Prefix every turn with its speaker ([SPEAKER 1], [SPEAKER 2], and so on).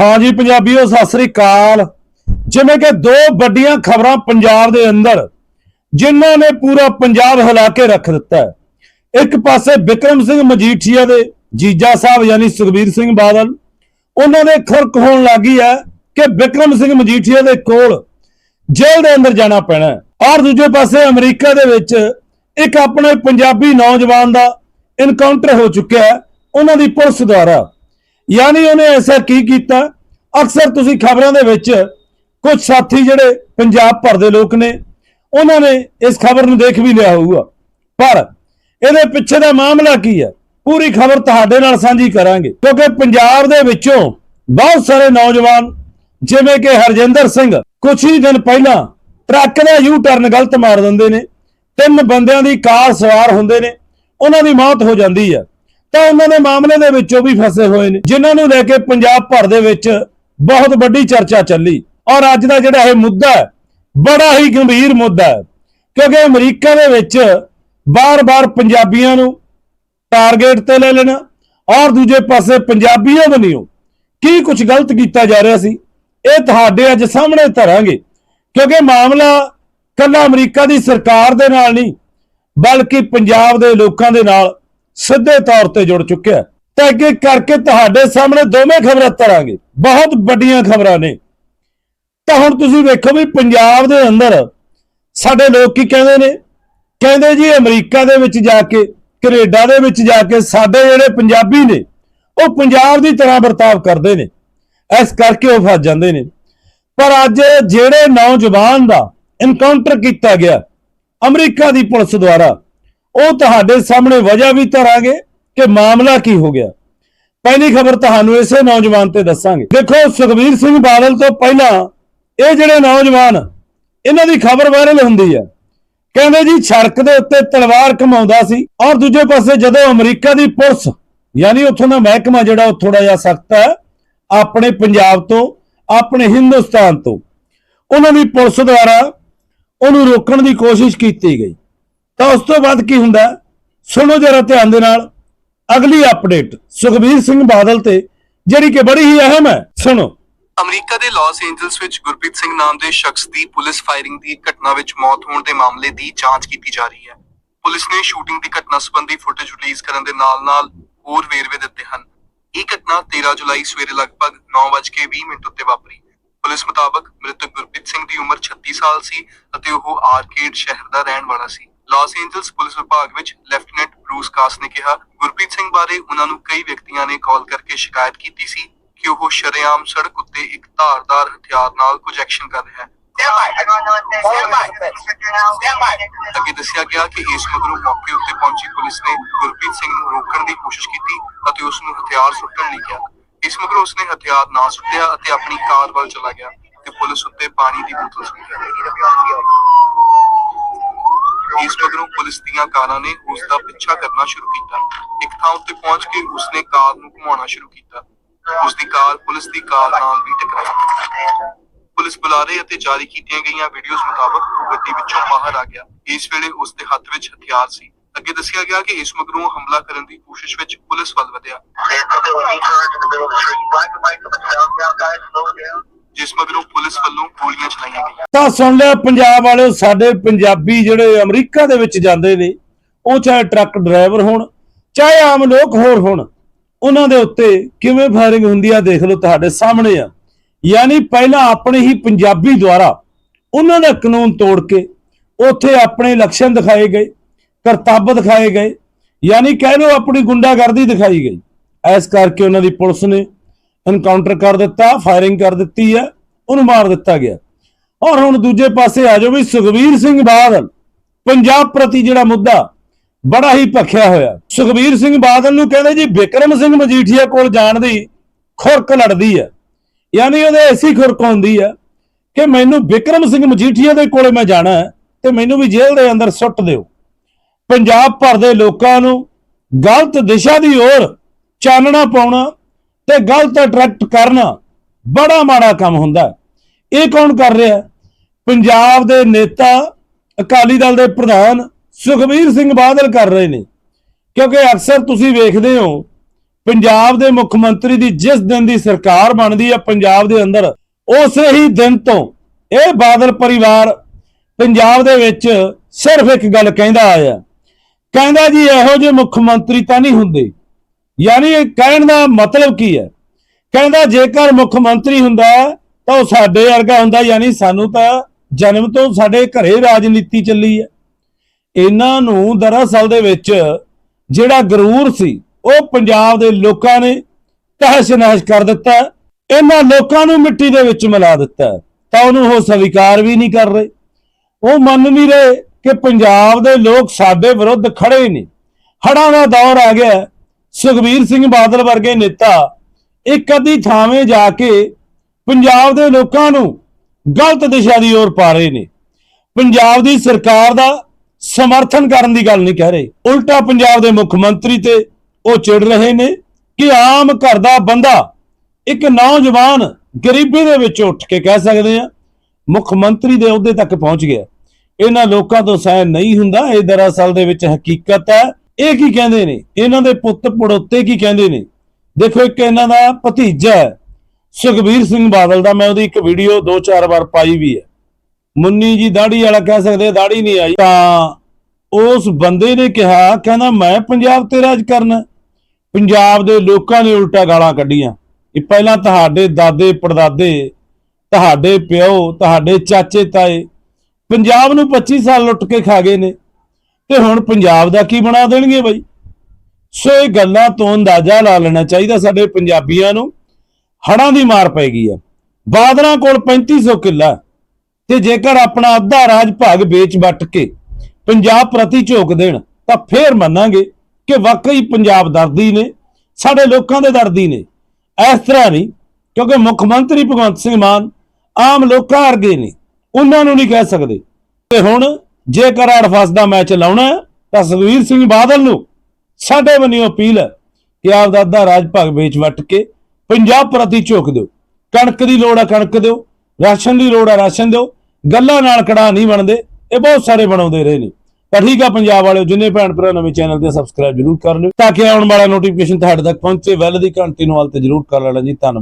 [SPEAKER 1] ਹਾਂ ਜੀ, ਪੰਜਾਬੀਓ, ਸਤਿ ਸ੍ਰੀ ਅਕਾਲ। ਜਿਵੇਂ ਕਿ ਦੋ ਵੱਡੀਆਂ ਖਬਰਾਂ ਪੰਜਾਬ ਦੇ ਅੰਦਰ, ਜਿਨ੍ਹਾਂ ਨੇ ਪੂਰਾ ਪੰਜਾਬ ਹਿਲਾ ਕੇ ਰੱਖ ਦਿੱਤਾ ਇੱਕ ਪਾਸੇ ਵਿਕਰਮ ਸਿੰਘ ਮਜੀਠੀਆ ਦੇ ਜੀਜਾ ਸਾਹਿਬ, ਯਾਨੀ ਸੁਖਬੀਰ ਸਿੰਘ ਬਾਦਲ, ਉਹਨਾਂ ਦੇ ਖੁਰਕ ਹੋਣ ਲੱਗੀ ਹੈ ਕਿ ਵਿਕਰਮ ਸਿੰਘ ਮਜੀਠੀਆ ਦੇ ਕੋਲ ਜੇਲ੍ਹ ਦੇ ਅੰਦਰ ਜਾਣਾ ਪੈਣਾ ਔਰ ਦੂਜੇ ਪਾਸੇ ਅਮਰੀਕਾ ਦੇ ਵਿੱਚ ਇੱਕ ਆਪਣੇ ਪੰਜਾਬੀ ਨੌਜਵਾਨ ਦਾ ਇਨਕਾਊਂਟਰ ਹੋ ਚੁੱਕਿਆ ਹੈ, ਉਹਨਾਂ ਦੀ ਪੁਲਿਸ ਦੁਆਰਾ। ਯਾਨੀ ਉਹਨੇ ਐਸਾ ਕੀ ਕੀਤਾ? ਅਕਸਰ ਤੁਸੀਂ ਖਬਰਾਂ ਦੇ ਵਿੱਚ ਕੁਝ ਸਾਥੀ ਜਿਹੜੇ ਪੰਜਾਬ ਭਰ ਦੇ ਲੋਕ ਨੇ, ਉਹਨਾਂ ਨੇ ਇਸ ਖਬਰ ਨੂੰ ਦੇਖ ਵੀ ਲਿਆ ਹੋਊਗਾ। ਪਰ ਇਹਦੇ ਪਿੱਛੇ ਦਾ ਮਾਮਲਾ ਕੀ ਹੈ? ਪੂਰੀ ਖਬਰ ਤੁਹਾਡੇ ਨਾਲ ਸਾਂਝੀ ਕਰਾਂਗੇ। ਕਿਉਂਕਿ ਪੰਜਾਬ ਦੇ ਵਿੱਚੋਂ ਬਹੁਤ ਸਾਰੇ ਨੌਜਵਾਨ, ਜਿਵੇਂ ਕਿ ਹਰਜਿੰਦਰ ਸਿੰਘ ਕੁਝ ਹੀ ਦਿਨ ਪਹਿਲਾਂ ਟਰੱਕ ਦਾ ਯੂ ਟਰਨ ਗਲਤ ਮਾਰ ਦਿੰਦੇ ਨੇ। ਤਿੰਨ ਬੰਦਿਆਂ ਦੀ ਕਾਰ ਸਵਾਰ ਹੁੰਦੇ ਨੇ। ਉਹਨਾਂ ਦੀ ਮੌਤ ਹੋ ਜਾਂਦੀ ਹੈ। ਤਾਂ ਉਹਨਾਂ ਦੇ ਮਾਮਲੇ ਦੇ ਵਿੱਚੋਂ ਵੀ ਫਸੇ ਹੋਏ ਨੇ, ਜਿਨ੍ਹਾਂ ਨੂੰ ਲੈ ਕੇ ਪੰਜਾਬ ਭਰ ਦੇ ਵਿੱਚ ਬਹੁਤ ਵੱਡੀ ਚਰਚਾ ਚੱਲੀ। ਔਰ ਅੱਜ ਦਾ ਜਿਹੜਾ ਇਹ ਮੁੱਦਾ ਹੈ, ਬੜਾ ਹੀ ਗੰਭੀਰ ਮੁੱਦਾ ਹੈ, ਕਿਉਂਕਿ ਅਮਰੀਕਾ ਦੇ ਵਿੱਚ ਬਾਰ-ਬਾਰ ਪੰਜਾਬੀਆਂ ਨੂੰ ਟਾਰਗੇਟ ਤੇ ਲੈ ਲੈਣਾ, ਔਰ ਦੂਜੇ ਪਾਸੇ ਪੰਜਾਬੀਆਂ ਬਣੀਓ ਕੀ ਕੁਝ ਗਲਤ ਕੀਤਾ ਜਾ ਰਿਹਾ ਸੀ, ਇਹ ਤੁਹਾਡੇ ਅੱਜ ਸਾਹਮਣੇ ਧਰਾਂਗੇ। ਕਿਉਂਕਿ ਮਾਮਲਾ ਕੱਲਾ ਅਮਰੀਕਾ ਦੀ ਸਰਕਾਰ ਦੇ ਨਾਲ ਨਹੀਂ, ਬਲਕਿ ਪੰਜਾਬ ਦੇ ਲੋਕਾਂ ਦੇ ਨਾਲ ਸਿੱਧੇ ਤੌਰ ਤੇ ਜੁੜ ਚੁੱਕਿਆ ਤਾਂ ਅੱਗੇ ਕਰਕੇ ਤੁਹਾਡੇ ਸਾਹਮਣੇ ਦੋਵੇਂ ਖਬਰਾਂ ਧਰਾਂਗੇ ਬਹੁਤ ਵੱਡੀਆਂ ਖਬਰਾਂ ਨੇ। ਤਾਂ ਹੁਣ ਤੁਸੀਂ ਵੇਖੋ ਵੀ ਪੰਜਾਬ ਦੇ ਅੰਦਰ ਸਾਡੇ ਲੋਕ ਕੀ ਕਹਿੰਦੇ ਨੇ? ਕਹਿੰਦੇ ਜੀ ਅਮਰੀਕਾ ਦੇ ਵਿੱਚ ਜਾ ਕੇ, ਕੈਨੇਡਾ ਦੇ ਵਿੱਚ ਜਾ ਕੇ ਸਾਡੇ ਜਿਹੜੇ ਪੰਜਾਬੀ ਨੇ, ਉਹ ਪੰਜਾਬ ਦੀ ਤਰ੍ਹਾਂ ਵਰਤਾਵ ਕਰਦੇ ਨੇ। ਇਸ ਕਰਕੇ ਉਹ ਫਸ ਜਾਂਦੇ ਨੇ। ਪਰ ਅੱਜ ਜਿਹੜੇ ਨੌਜਵਾਨ ਦਾ ਇਨਕਾਊਂਟਰ ਕੀਤਾ ਗਿਆ, ਅਮਰੀਕਾ ਦੀ ਪੁਲਿਸ ਦੁਆਰਾ ਉਹ ਤੁਹਾਡੇ ਸਾਹਮਣੇ ਵਜ੍ਹਾ ਵੀ ਧਰਾਂਗੇ ਕਿ ਮਾਮਲਾ ਕੀ ਹੋ ਗਿਆ। ਪਹਿਲੀ ਖਬਰ ਤੁਹਾਨੂੰ ਇਸੇ ਨੌਜਵਾਨ ਤੇ ਦੱਸਾਂਗੇ। ਦੇਖੋ, ਸੁਖਬੀਰ ਸਿੰਘ ਬਾਦਲ ਤੋਂ ਪਹਿਲਾਂ ਇਹ ਜਿਹੜੇ ਨੌਜਵਾਨ, ਇਹਨਾਂ ਦੀ ਖਬਰ ਵਾਇਰਲ ਹੁੰਦੀ ਹੈ ਕਹਿੰਦੇ ਜੀ, ਸੜਕ ਦੇ ਉੱਤੇ ਤਲਵਾਰ ਕਮਾਉਂਦਾ ਸੀ ਔਰ ਦੂਜੇ ਪਾਸੇ ਜਦੋਂ ਅਮਰੀਕਾ ਦੀ ਪੁਲਿਸ, ਯਾਨੀ ਉੱਥੋਂ ਦਾ ਮਹਿਕਮਾ ਜਿਹੜਾ ਉਹ ਥੋੜਾ ਜਿਹਾ ਸਖਤ ਹੈ, ਆਪਣੇ ਪੰਜਾਬ ਤੋਂ, ਆਪਣੇ ਹਿੰਦੁਸਤਾਨ ਤੋਂ, ਉਹਨਾਂ ਦੀ ਪੁਲਿਸ ਦੁਆਰਾ ਉਹਨੂੰ ਰੋਕਣ ਦੀ ਕੋਸ਼ਿਸ਼ ਕੀਤੀ ਗਈ। ਤਾਂ ਉਸ ਤੋਂ ਬਾਅਦ ਕੀ ਹੁੰਦਾ? ਸੁਣੋ ਜਰਾ ਧਿਆਨ ਦੇ ਨਾਲ। ਅਗਲੀ ਅਪਡੇਟ ਸੁਖਬੀਰ ਸਿੰਘ ਬਾਦਲ ਤੇ, ਜਿਹੜੀ ਕਿ ਬੜੀ ਹੀ ਅਹਿਮ ਹੈ। ਸੁਣੋ।
[SPEAKER 2] ਅਮਰੀਕਾ ਦੇ ਲਾਸ ਏਂਜਲਸ ਵਿੱਚ ਗੁਰਪ੍ਰੀਤ ਸਿੰਘ ਨਾਮ ਦੇ ਸ਼ਖਸ ਦੀ ਪੁਲਿਸ ਫਾਇਰਿੰਗ ਦੀ ਘਟਨਾ ਵਿੱਚ ਮੌਤ ਹੋਣ ਦੇ ਮਾਮਲੇ ਦੀ ਜਾਂਚ ਕੀਤੀ ਜਾ ਰਹੀ ਹੈ। ਪੁਲਿਸ ਨੇ ਸ਼ੂਟਿੰਗ ਦੀ ਘਟਨਾ ਸੰਬੰਧੀ ਫੁਟੇਜ ਰਿਲੀਜ਼ ਕਰਨ ਦੇ ਨਾਲ-ਨਾਲ ਹੋਰ ਵੇਰਵੇ ਦਿੱਤੇ ਹਨ। ਇਹ ਘਟਨਾ 13 ਜੁਲਾਈ ਸਵੇਰੇ ਲਗਭਗ 9:20 ਮਿੰਟ ਉੱਤੇ ਵਾਪਰੀ। ਪੁਲਿਸ ਮੁਤਾਬਕ ਮ੍ਰਿਤਕ ਗੁਰਪ੍ਰੀਤ ਸਿੰਘ ਦੀ ਉਮਰ 36 ਸਾਲ ਸੀ ਅਤੇ ਉਹ ਆਰਕੇਡ ਸ਼ਹਿਰ ਦਾ ਰਹਿਣ ਵਾਲਾ ਸੀ। ਲਾਸ ਏਂਜਲਸ ਪੁਲਿਸ ਵਿਭਾਗ ਵਿੱਚ ਲੈਫਟੀਨੈਂਟ ਬਰੂਸ ਕਾਸ ਨੇ ਕਿਹਾ, ਗੁਰਪ੍ਰੀਤ ਸਿੰਘ ਬਾਰੇ ਉਹਨਾਂ ਨੂੰ ਕਈ ਵਿਅਕਤੀਆਂ ਨੇ ਕਾਲ ਕਰਕੇ ਸ਼ਿਕਾਇਤ ਕੀਤੀ ਸੀ ਕਿ ਉਹ ਸ਼ਰੇਆਮ ਸੜਕ ਉੱਤੇ ਇੱਕ ਧਾਰਦਾਰ ਹਥਿਆਰ ਨਾਲ ਕੁਝ ਐਕਸ਼ਨ ਕਰ ਰਿਹਾ ਹੈ। ਅੱਗੇ ਦੱਸਿਆ ਗਿਆ ਕਿ ਇਸ ਮਗਰੋਂ ਮੌਕੇ ਉੱਤੇ ਪਹੁੰਚੀ ਪੁਲਿਸ ਨੇ ਗੁਰਪ੍ਰੀਤ ਸਿੰਘ ਨੂੰ ਰੋਕਣ ਦੀ ਕੋਸ਼ਿਸ਼ ਕੀਤੀ ਅਤੇ ਉਸ ਨੂੰ ਹਥਿਆਰ ਸੁੱਟਣ ਲਈ ਕਿਹਾ। ਇਸ ਮਗਰੋਂ ਉਸਨੇ ਹਥਿਆਰ ਨਾ ਸੁੱਟਿਆ ਅਤੇ ਆਪਣੀ ਕਾਰ ਵੱਲ ਚਲਾ ਗਿਆ ਤੇ ਪੁਲਿਸ ਉੱਤੇ ਪਾਣੀ ਦੀ ਬੋਤਲ ਸੁੱਟੀ ਇਸ ਮਗਰੋਂ ਪੁਲਿਸ ਦੀਆਂ ਕਾਰਾਂ ਨੇ ਉਸ ਦਾ ਪਿੱਛਾ ਕਰਨਾ ਸ਼ੁਰੂ ਕੀਤਾ। ਇੱਕ ਥਾਂ ਉੱਤੇ ਪਹੁੰਚ ਕੇ ਉਸਨੇ ਕਾਰ ਨੂੰ ਘੁਮਾਉਣਾ ਸ਼ੁਰੂ ਕੀਤਾ। ਉਸ ਦੀ ਕਾਰ ਪੁਲਿਸ ਦੀ ਕਾਰ ਨਾਲ ਵੀ ਟਕਰਾਈ। ਪੁਲਿਸ ਬੁਲਾਰੇ ਅਤੇ ਜਾਰੀ ਕੀਤੀਆਂ ਗਈਆਂ ਵੀਡੀਓਜ਼ ਮੁਤਾਬਕ ਉਹ ਗੱਡੀ ਵਿੱਚੋਂ ਬਾਹਰ ਆ ਗਿਆ। ਇਸ ਵੇਲੇ ਉਸ ਦੇ ਹੱਥ ਵਿੱਚ ਹਥਿਆਰ ਸੀ। ਅੱਗੇ ਦੱਸਿਆ ਗਿਆ ਕਿ ਇਸ ਮਗਰੋਂ ਹਮਲਾ ਕਰਨ ਦੀ ਕੋਸ਼ਿਸ਼ ਵਿੱਚ ਪੁਲਿਸ ਵੱਲ ਵਧਿਆ। ਜਿਸ ਮਗਰੋਂ ਪੁਲਿਸ ਵੱਲੋਂ ਗੋਲੀਆਂ ਚਲਾਈਆਂ ਗਈਆਂ।
[SPEAKER 1] ਤਾਂ ਸੁਣ ਲਿਆ, ਪੰਜਾਬ ਵਾਲਿਓ, ਸਾਡੇ ਪੰਜਾਬੀ ਜਿਹੜੇ ਅਮਰੀਕਾ ਦੇ ਵਿੱਚ ਜਾਂਦੇ ਨੇ, ਉਹ ਚਾਹੇ ਟਰੱਕ ਡਰਾਈਵਰ ਹੋਣ, ਚਾਹੇ ਆਮ ਲੋਕ ਹੋਰ ਹੋਣ, ਉਹਨਾਂ ਦੇ ਉੱਤੇ ਕਿਵੇਂ ਫਾਇਰਿੰਗ ਹੁੰਦੀ ਆ ਦੇਖ ਲਓ ਤੁਹਾਡੇ ਸਾਹਮਣੇ ਆ। ਯਾਨੀ ਪਹਿਲਾਂ ਆਪਣੇ ਹੀ ਪੰਜਾਬੀ ਦੁਆਰਾ ਉਹਨਾਂ ਦਾ ਕਾਨੂੰਨ ਤੋੜ ਕੇ ਉੱਥੇ ਆਪਣੇ ਲੱਛਣ ਦਿਖਾਏ ਗਏ ਕਰਤੱਵ ਦਿਖਾਏ ਗਏ, ਯਾਨੀ ਕਹਿ ਲਓ ਆਪਣੀ ਗੁੰਡਾਗਰਦੀ ਦਿਖਾਈ ਗਈ। ਐਸ ਕਰਕੇ ਉਹਨਾਂ ਦੀ ਪੁਲਿਸ ਨੇ ਐਨਕਾਊਂਟਰ ਕਰ ਦਿੱਤਾ ਫਾਇਰਿੰਗ ਕਰ ਦਿੱਤੀ ਹੈ, ਉਹਨੂੰ ਮਾਰ ਦਿੱਤਾ ਗਿਆ। ਔਰ ਹੁਣ ਦੂਜੇ ਪਾਸੇ ਆ ਜਾਓ ਵੀ ਸੁਖਬੀਰ ਸਿੰਘ ਬਾਦਲ, ਪੰਜਾਬ ਪ੍ਰਤੀ ਜਿਹੜਾ ਮੁੱਦਾ ਬੜਾ ਹੀ ਭਖਿਆ ਹੋਇਆ। ਸੁਖਬੀਰ ਸਿੰਘ ਬਾਦਲ ਨੂੰ ਕਹਿੰਦੇ ਜੀ, ਵਿਕਰਮ ਸਿੰਘ ਮਜੀਠੀਆ ਕੋਲ ਜਾਣ ਦੀ ਖੁਰਕ ਲੜਦੀ ਹੈ। ਯਾਨੀ ਉਹਦੇ ਐਸੀ ਖੁਰਕ ਆਉਂਦੀ ਹੈ ਕਿ ਮੈਨੂੰ ਵਿਕਰਮ ਸਿੰਘ ਮਜੀਠੀਆ ਦੇ ਕੋਲੇ ਮੈਂ ਜਾਣਾ ਤੇ ਮੈਨੂੰ ਵੀ ਜੇਲ੍ਹ ਦੇ ਅੰਦਰ ਸੁੱਟ ਦਿਓ। ਪੰਜਾਬ ਭਰ ਦੇ ਲੋਕਾਂ ਨੂੰ ਗਲਤ ਦਿਸ਼ਾ ਦੀ ओर ਚਾਨਣਾ ਪਾਉਣਾ ਤੇ ਗਲਤ ਅਟਰੈਕਟ ਕਰਨਾ ਬੜਾ ਮਾੜਾ ਕੰਮ ਹੁੰਦਾ। ਇਹ ਕੌਣ ਕਰ ਰਿਹਾ? ਪੰਜਾਬ ਦੇ ਨੇਤਾ ਅਕਾਲੀ ਦਲ ਦੇ ਪ੍ਰਧਾਨ ਸੁਖਬੀਰ ਸਿੰਘ ਬਾਦਲ ਕਰ ਰਹੇ ਨੇ। ਕਿਉਂਕਿ ਅਕਸਰ ਤੁਸੀਂ ਵੇਖਦੇ ਹੋ, ਪੰਜਾਬ ਦੇ ਮੁੱਖ ਮੰਤਰੀ ਦੀ ਜਿਸ ਦਿਨ ਦੀ ਸਰਕਾਰ ਬਣਦੀ ਹੈ ਪੰਜਾਬ ਦੇ ਅੰਦਰ, ਉਸੇ ਹੀ ਦਿਨ ਤੋਂ ਇਹ ਬਾਦਲ ਪਰਿਵਾਰ ਪੰਜਾਬ ਦੇ ਵਿੱਚ ਸਿਰਫ ਇੱਕ ਗੱਲ ਕਹਿੰਦਾ ਆਇਆ। ਕਹਿੰਦਾ ਜੀ ਇਹੋ ਜਿਹੇ ਮੁੱਖ ਮੰਤਰੀ ਤਾਂ ਨਹੀਂ ਹੁੰਦੇ। ਯਾਨੀ ਕਹਿਣ ਦਾ ਮਤਲਬ ਕੀ ਹੈ? ਕਹਿੰਦਾ ਜੇਕਰ ਮੁੱਖ ਮੰਤਰੀ ਹੁੰਦਾ ਤਾਂ ਉਹ ਸਾਡੇ ਵਰਗਾ ਹੁੰਦਾ, ਯਾਨੀ ਸਾਨੂੰ ਤਾਂ ਜਨਮ ਤੋਂ ਸਾਡੇ ਘਰੇ ਰਾਜਨੀਤੀ ਚੱਲੀ ਹੈ। ਇਹਨਾਂ ਨੂੰ ਦਰਅਸਲ ਦੇ ਵਿੱਚ ਜਿਹੜਾ ਗਰੂਰ ਸੀ, ਉਹ ਪੰਜਾਬ ਦੇ ਲੋਕਾਂ ਨੇ ਤਹਿਸ਼ ਨਹਿਸ਼ ਕਰ ਦਿੱਤਾ। ਇਹਨਾਂ ਲੋਕਾਂ ਨੂੰ ਮਿੱਟੀ ਦੇ ਵਿੱਚ ਮਿਲਾ ਦਿੱਤਾ। ਤਾਂ ਉਹਨੂੰ ਉਹ ਸਵੀਕਾਰ ਵੀ ਨਹੀਂ ਕਰ ਰਹੇ। ਉਹ ਮੰਨ ਨਹੀਂ ਰਹੇ ਕਿ ਪੰਜਾਬ ਦੇ ਲੋਕ ਸਾਡੇ ਵਿਰੁੱਧ ਖੜੇ ਨੇ। ਹੜਾਂ ਦਾ ਦੌਰ ਆ ਗਿਆ। ਸੁਖਬੀਰ ਸਿੰਘ ਬਾਦਲ ਵਰਗੇ ਨੇਤਾ ਇੱਕ ਅੱਧੀ ਥਾਵੇਂ ਜਾ ਕੇ ਪੰਜਾਬ ਦੇ ਲੋਕਾਂ ਨੂੰ ਗਲਤ ਦਿਸ਼ਾ ਦੀ ओर ਪਾ ਰਹੇ ਨੇ। ਪੰਜਾਬ ਦੀ ਸਰਕਾਰ ਦਾ ਸਮਰਥਨ ਕਰਨ ਦੀ ਗੱਲ ਨਹੀਂ ਕਹਿ ਰਹੇ। ਉਲਟਾ ਪੰਜਾਬ ਦੇ ਮੁੱਖ ਮੰਤਰੀ ਤੇ ਉਹ ਚਿੜ ਰਹੇ ਨੇ ਕਿ ਆਮ ਘਰ ਦਾ ਬੰਦਾ ਇੱਕ ਨੌਜਵਾਨ ਗਰੀਬੀ ਦੇ ਵਿੱਚ ਉੱਠ ਕੇ ਕਹਿ ਸਕਦੇ ਆ, ਮੁੱਖ ਮੰਤਰੀ ਦੇ ਅਹੁਦੇ ਤੱਕ ਪਹੁੰਚ ਗਿਆ। ਇਹਨਾਂ ਲੋਕਾਂ ਤੋਂ ਸਹਿਨ ਨਹੀਂ ਹੁੰਦਾ। ਇਹ ਦਰਅਸਲ ਦੇ ਵਿੱਚ ਹਕੀਕਤ ਹੈ ਇਹ ਕੀ ਕਹਿੰਦੇ ਨੇ? ਇਹਨਾਂ ਦੇ ਪੁੱਤ ਪੜੋਤੇ ਕੀ ਕਹਿੰਦੇ ਨੇ? ਦੇਖੋ ਇੱਕ ਇਹਨਾਂ ਦਾ ਭਤੀਜਾ ਸੁਖਬੀਰ ਸਿੰਘ ਬਾਦਲ ਦਾ ਮੈਂ ਉਹਦੀ ਇੱਕ ਵੀਡੀਓ ਦੋ ਚਾਰ ਵਾਰ ਪਾਈ ਵੀ ਹੈ। ਮੁੰਨੀ ਜੀ ਦਾੜੀ ਵਾਲਾ ਕਹਿ ਸਕਦੇ ਦਾੜੀ ਨਹੀਂ ਆਈ। ਤਾਂ ਉਸ ਬੰਦੇ ਨੇ ਕਿਹਾ, ਕਹਿੰਦਾ, ਮੈਂ ਪੰਜਾਬ ਤੇ ਰਾਜ ਕਰਨਾ ਪੰਜਾਬ ਦੇ ਲੋਕਾਂ ਨੇ ਉਲਟਾ ਗਾਲਾਂ ਕੱਢੀਆਂ। ਇਹ ਪਹਿਲਾਂ ਤੁਹਾਡੇ ਦਾਦੇ ਪੜਦਾਦੇ, ਤੁਹਾਡੇ ਪਿਓ, ਤੁਹਾਡੇ ਚਾਚੇ ਤਾਏ ਪੰਜਾਬ ਨੂੰ 25 ਸਾਲ ਲੁੱਟ ਕੇ ਖਾ ਗਏ ਨੇ। ਤੇ ਹੁਣ ਪੰਜਾਬ ਦਾ ਕੀ ਬਣਾ ਦੇਣਗੇ ਬਾਈ? ਸੋ ਇਹ ਗੱਲਾਂ ਤੋਂ ਅੰਦਾਜ਼ਾ ਲਾ ਲੈਣਾ ਚਾਹੀਦਾ ਸਾਡੇ ਪੰਜਾਬੀਆਂ ਨੂੰ। ਹੜਾਂ ਦੀ ਮਾਰ ਪੈ ਗਈ ਆ। ਬਾਦਲਾਂ ਕੋਲ 3500 ਕਿੱਲਾ। ਤੇ ਜੇਕਰ ਆਪਣਾ ਅੱਧਾ ਰਾਜ ਭਾਗ ਵੇਚ ਵੱਟ ਕੇ ਪੰਜਾਬ ਪ੍ਰਤੀ ਝੋਕ ਦੇਣ, ਤਾਂ ਫੇਰ ਮੰਨਾਂਗੇ ਕਿ ਵਾਕਈ ਪੰਜਾਬ ਦਰਦੀ ਨੇ, ਸਾਡੇ ਲੋਕਾਂ ਦੇ ਦਰਦੀ ਨੇ। ਇਸ ਤਰ੍ਹਾਂ ਨਹੀਂ, ਕਿਉਂਕਿ ਮੁੱਖ ਮੰਤਰੀ ਭਗਵੰਤ ਸਿੰਘ ਮਾਨ ਆਮ ਲੋਕਾਂ ਵਰਗੇ ਨੇ, ਉਹਨਾਂ ਨੂੰ ਨਹੀਂ ਕਹਿ ਸਕਦੇ। ਤੇ ਹੁਣ ਜੇਕਰ ਅੜਫਸ ਦਾ ਮੈਚ ਲਾਉਣਾ ਤਾਂ ਸੁਖਵੀਰ ਸਿੰਘ ਬਾਦਲ ਨੂੰ ਸਾਡੇ ਵੱਲੋਂ ਅਪੀਲ ਹੈ ਕਿ ਆਪ ਦਾ ਅੱਧਾ ਰਾਜ ਭਾਗ ਵੇਚ ਵੱਟ ਕੇ ਪੰਜਾਬ ਪ੍ਰਤੀ ਝੋਕ ਦਿਓ। ਕਣਕ ਦੀ ਲੋੜ ਆ ਕਣਕ ਦਿਓ, ਰਾਸ਼ਨ ਦੀ ਲੋੜ ਆ ਰਾਸ਼ਨ ਦਿਓ, ਗੱਲਾਂ ਨਾਲ ਕੜਾ ਨਹੀਂ ਬਣਦੇ, ਇਹ ਬਹੁਤ ਸਾਰੇ ਬਣਾਉਂਦੇ ਰਹੇ ਨੇ। ਤਾਂ ਠੀਕ ਆ ਪੰਜਾਬ ਵਾਲਿਓ, ਜਿੰਨੇ ਭੈਣ ਭਰਾ ਨਵੇਂ ਚੈਨਲ ਤੇ ਸਬਸਕ੍ਰਾਈਬ ਜਰੂਰ ਕਰ ਲਿਓ, ਤਾਂ ਕਿ ਆਉਣ ਵਾਲਾ ਨੋਟੀਫਿਕੇਸ਼ਨ ਤੁਹਾਡੇ ਤੱਕ ਪਹੁੰਚੇ ਵੈਲ ਦੀ ਘੰਟੀ ਨੂੰ ਹਾਲ ਤੇ ਜਰੂਰ ਕਰ ਲੈਣਾ ਜੀ, ਧੰਨਵਾਦ।